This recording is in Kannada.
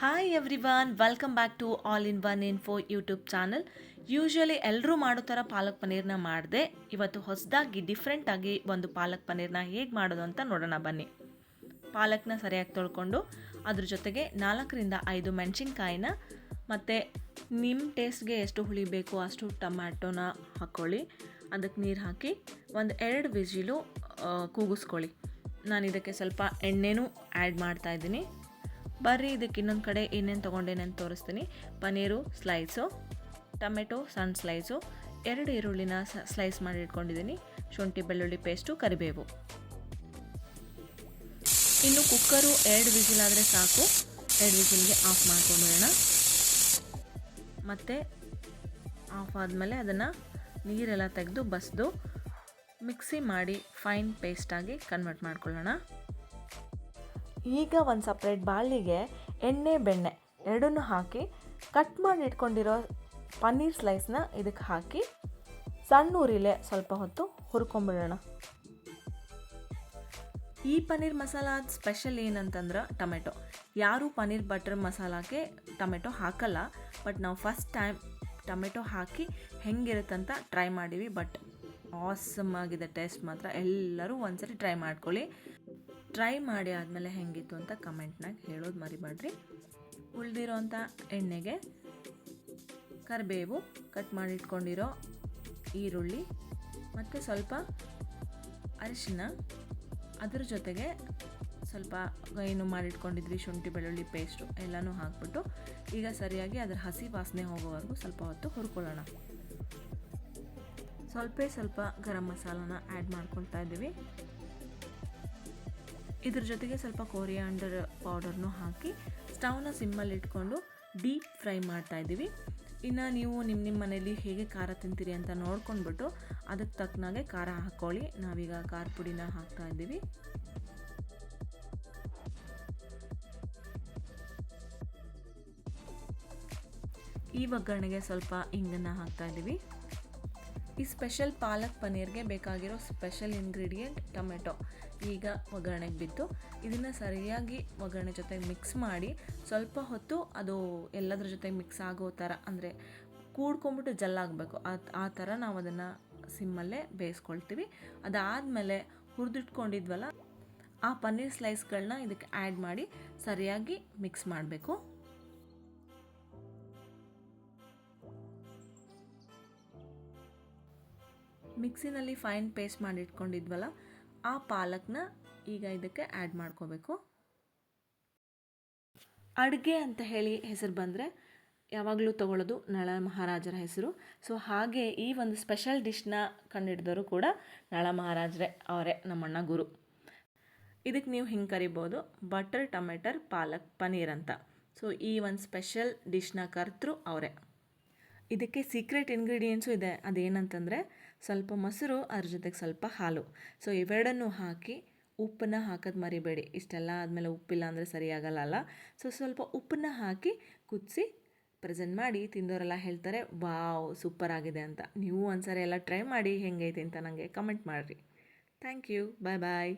Hi everyone welcome back to all in one info YouTube channel usually ಎಲ್ಲರೂ ಮಾಡೋ ಥರ ಪಾಲಕ್ ಪನ್ನೀರ್ನ ಮಾಡಿದೆ. ಇವತ್ತು ಹೊಸದಾಗಿ ಡಿಫ್ರೆಂಟಾಗಿ ಒಂದು ಪಾಲಕ್ ಪನ್ನೀರ್ನ ಹೇಗೆ ಮಾಡೋದು ಅಂತ ನೋಡೋಣ ಬನ್ನಿ. ಪಾಲಕ್ನ ಸರಿಯಾಗಿ ತೊಳ್ಕೊಂಡು ಅದ್ರ ಜೊತೆಗೆ ನಾಲ್ಕರಿಂದ ಐದು ಮೆಣಸಿನ್ಕಾಯಿನ ಮತ್ತು ನಿಮ್ಮ ಟೇಸ್ಟ್ಗೆ ಎಷ್ಟು ಹುಳಿ ಬೇಕು ಅಷ್ಟು ಟೊಮ್ಯಾಟೊನ ಹಾಕ್ಕೊಳ್ಳಿ ಅದಕ್ಕೆ ನೀರು ಹಾಕಿ ಒಂದು ಎರಡು ವಿಜಿಲು ಕೂಗಿಸ್ಕೊಳ್ಳಿ. ನಾನು ಇದಕ್ಕೆ ಸ್ವಲ್ಪ ಎಣ್ಣೆನೂ ಆ್ಯಡ್ ಮಾಡ್ತಾ ಇದ್ದೀನಿ. ಬರ್ರಿ, ಇದಕ್ಕೆ ಇನ್ನೊಂದು ಕಡೆ ಏನೇನು ತೊಗೊಂಡೇನೆ ಅಂತ ತೋರಿಸ್ತೀನಿ. ಪನ್ನೀರು ಸ್ಲೈಸು, ಟೊಮೆಟೊ ಸಣ್ಣ ಸ್ಲೈಸು, ಎರಡು ಈರುಳ್ಳಿನ ಸ್ಲೈಸ್ ಮಾಡಿ ಇಟ್ಕೊಂಡಿದ್ದೀನಿ. ಶುಂಠಿ, ಬೆಳ್ಳುಳ್ಳಿ ಪೇಸ್ಟು, ಕರಿಬೇವು. ಇನ್ನು ಕುಕ್ಕರು ಎರಡು ವಿಸಿಲ್ ಆದರೆ ಸಾಕು. ಎರಡು ವಿಸಿಲ್ಗೆ ಆಫ್ ಮಾಡ್ಕೊಂಡ್ಬಿಡೋಣ ಮತ್ತು ಆಫ್ ಆದಮೇಲೆ ಅದನ್ನು ನೀರೆಲ್ಲ ತೆಗೆದು, ಬಸಿದು ಮಿಕ್ಸಿ ಮಾಡಿ ಫೈನ್ ಪೇಸ್ಟಾಗಿ ಕನ್ವರ್ಟ್ ಮಾಡ್ಕೊಳ್ಳೋಣ. ಈಗ ಒಂದು ಸಪ್ರೇಟ್ ಬಾಳಿಗೆ ಎಣ್ಣೆ, ಬೆಣ್ಣೆ ಎರಡನ್ನೂ ಹಾಕಿ ಕಟ್ ಮಾಡಿ ಇಟ್ಕೊಂಡಿರೋ ಪನ್ನೀರ್ ಸ್ಲೈಸ್ನ ಇದಕ್ಕೆ ಹಾಕಿ ಸಣ್ಣ ಉರಿಲೆ ಸ್ವಲ್ಪ ಹೊತ್ತು ಹುರ್ಕೊಂಬಿಡೋಣ. ಈ ಪನ್ನೀರ್ ಮಸಾಲಾದ ಸ್ಪೆಷಲ್ ಏನಂತಂದ್ರೆ ಟೊಮೆಟೊ. ಯಾರೂ ಪನ್ನೀರ್ ಬಟರ್ ಮಸಾಲಾಗೆ ಟೊಮೆಟೊ ಹಾಕಲ್ಲ ಬಟ್ ನಾವು ಫಸ್ಟ್ ಟೈಮ್ ಟೊಮೆಟೊ ಹಾಕಿ ಹೆಂಗಿರುತ್ತಂತ ಟ್ರೈ ಮಾಡೀವಿ ಬಟ್ ಆಸಮ್ ಆಗಿದೆ ಟೇಸ್ಟ್ ಮಾತ್ರ. ಎಲ್ಲರೂ ಒಂದ್ಸರಿ ಟ್ರೈ ಮಾಡ್ಕೊಳ್ಳಿ. ಟ್ರೈ ಮಾಡಿ ಆದಮೇಲೆ ಹೆಂಗಿತ್ತು ಅಂತ ಕಮೆಂಟ್ನಾಗ ಹೇಳೋದು ಮರಿಬೇಡ್ರಿ ಉಳಿದಿರೋಂಥ ಎಣ್ಣೆಗೆ ಕರಿಬೇವು ಕಟ್ ಮಾಡಿಟ್ಕೊಂಡಿರೋ ಈರುಳ್ಳಿ ಮತ್ತು ಸ್ವಲ್ಪ ಅರಿಶಿನ. ಅದರ ಜೊತೆಗೆ ಸ್ವಲ್ಪ ಏನು ಮಾಡಿಟ್ಕೊಂಡಿದ್ವಿ ಶುಂಠಿ, ಬೆಳ್ಳುಳ್ಳಿ ಪೇಸ್ಟು ಎಲ್ಲನೂ ಹಾಕ್ಬಿಟ್ಟು ಈಗ ಸರಿಯಾಗಿ ಅದರ ಹಸಿ ವಾಸನೆ ಹೋಗೋವರೆಗೂ ಸ್ವಲ್ಪ ಹೊತ್ತು ಹುರ್ಕೊಳ್ಳೋಣ. ಸ್ವಲ್ಪ ಸ್ವಲ್ಪ ಗರಂ ಮಸಾಲನ ಆ್ಯಡ್ ಮಾಡ್ಕೊಳ್ತಾ ಇದ್ದೀವಿ. ಇದ್ರ ಜೊತೆಗೆ ಸ್ವಲ್ಪ ಕೊರಿಯಾಂಡರ್ ಪೌಡರ್ನು ಹಾಕಿ ಸ್ಟವ್ನ ಸಿಮ್ಮಲ್ಲಿ ಇಟ್ಕೊಂಡು ಡೀಪ್ ಫ್ರೈ ಮಾಡ್ತಾ ಇದ್ದೀವಿ. ಇನ್ನು ನೀವು ನಿಮ್ಮ ನಿಮ್ಮ ಮನೇಲಿ ಹೇಗೆ ಖಾರ ತಿಂತೀರಿ ಅಂತ ನೋಡ್ಕೊಂಡ್ಬಿಟ್ಟು ಅದಕ್ಕೆ ತಕ್ಕನಾಗೆ ಖಾರ ಹಾಕ್ಕೊಳ್ಳಿ ನಾವೀಗ ಖಾರ ಪುಡಿನ ಹಾಕ್ತಾ ಇದ್ದೀವಿ. ಈ ಒಗ್ಗರಣೆಗೆ ಸ್ವಲ್ಪ ಇಂಗನ್ನು ಹಾಕ್ತಾ ಇದ್ದೀವಿ. ಈ ಸ್ಪೆಷಲ್ ಪಾಲಕ್ ಪನ್ನೀರ್ಗೆ ಬೇಕಾಗಿರೋ ಸ್ಪೆಷಲ್ ಇಂಗ್ರೀಡಿಯೆಂಟ್ ಟೊಮೆಟೊ. ಈಗ ಒಗ್ಗರಣೆಗೆ ಬಿದ್ದು ಇದನ್ನು ಸರಿಯಾಗಿ ಒಗ್ಗರಣೆ ಜೊತೆಗೆ ಮಿಕ್ಸ್ ಮಾಡಿ ಸ್ವಲ್ಪ ಹೊತ್ತು ಅದು ಎಲ್ಲದರ ಜೊತೆಗೆ ಮಿಕ್ಸ್ ಆಗೋ ಥರ ಅಂದರೆ ಕೂಡ್ಕೊಂಬಿಟ್ಟು ಜಲ್ಲಾಗಬೇಕು ಆ ಥರ ನಾವು ಅದನ್ನು ಸಿಮ್ಮಲ್ಲೇ ಬೇಯಿಸ್ಕೊಳ್ತೀವಿ. ಅದಾದಮೇಲೆ ಹುರಿದಿಟ್ಕೊಂಡಿದ್ವಲ್ಲ, ಆ ಪನ್ನೀರ್ ಸ್ಲೈಸ್ಗಳನ್ನ ಇದಕ್ಕೆ ಆ್ಯಡ್ ಮಾಡಿ ಸರಿಯಾಗಿ ಮಿಕ್ಸ್ ಮಾಡಬೇಕು. ಮಿಕ್ಸಿನಲ್ಲಿ ಫೈನ್ ಪೇಸ್ಟ್ ಮಾಡಿ ಇಟ್ಕೊಂಡಿದ್ವಲ್ಲ ಆ ಪಾಲಕ್ನ ಈಗ ಇದಕ್ಕೆ ಆ್ಯಡ್ ಮಾಡ್ಕೋಬೇಕು. ಅಡುಗೆ ಅಂತ ಹೇಳಿ ಹೆಸರು ಬಂದರೆ ಯಾವಾಗಲೂ ತಗೊಳ್ಳೋದು ನಳ ಮಹಾರಾಜರ ಹೆಸರು. ಸೊ, ಹಾಗೆ ಈ ಒಂದು ಸ್ಪೆಷಲ್ ಡಿಶ್ನ ಕಂಡುಹಿಡಿದವರು ಕೂಡ ನಳ ಮಹಾರಾಜರೇ ಅವರೇ, ನಮ್ಮಣ್ಣ ಗುರು. ಇದಕ್ಕೆ ನೀವು ಹಿಂಗೆ ಕರಿಬೋದು, ಬಟರ್, ಟೊಮೆಟರ್, ಪಾಲಕ್ ಪನ್ನೀರ್ ಅಂತ. ಸೊ, ಈ ಒಂದು ಸ್ಪೆಷಲ್ ಡಿಶ್ನ ಕರ್ತರು ಅವರೇ. ಇದಕ್ಕೆ ಸೀಕ್ರೆಟ್ ಇಂಗ್ರೀಡಿಯೆಂಟ್ಸು ಇದೆ. ಅದೇನಂತಂದರೆ ಸ್ವಲ್ಪ ಮೊಸರು, ಅದ್ರ ಜೊತೆಗೆ ಸ್ವಲ್ಪ ಹಾಲು. ಸೊ ಇವೆರಡನ್ನು ಹಾಕಿ ಉಪ್ಪನ್ನ ಹಾಕೋದು ಮರಿಬೇಡಿ. ಇಷ್ಟೆಲ್ಲ ಆದಮೇಲೆ ಉಪ್ಪಿಲ್ಲ ಅಂದರೆ ಸರಿಯಾಗಲ್ಲ ಸೊ ಸ್ವಲ್ಪ ಉಪ್ಪನ್ನ ಹಾಕಿ ಕುದಿಸಿ ಪ್ರೆಸೆಂಟ್ ಮಾಡಿ ತಿಂದವರೆಲ್ಲ ಹೇಳ್ತಾರೆ, ವಾವ್ ಸೂಪರ್ ಆಗಿದೆ ಅಂತ. ನೀವು ಒಂದ್ಸರಿ ಎಲ್ಲ ಟ್ರೈ ಮಾಡಿ ಹೆಂಗೈತೆ ಅಂತ ನನಗೆ ಕಮೆಂಟ್ ಮಾಡಿರಿ. Thank you bye bye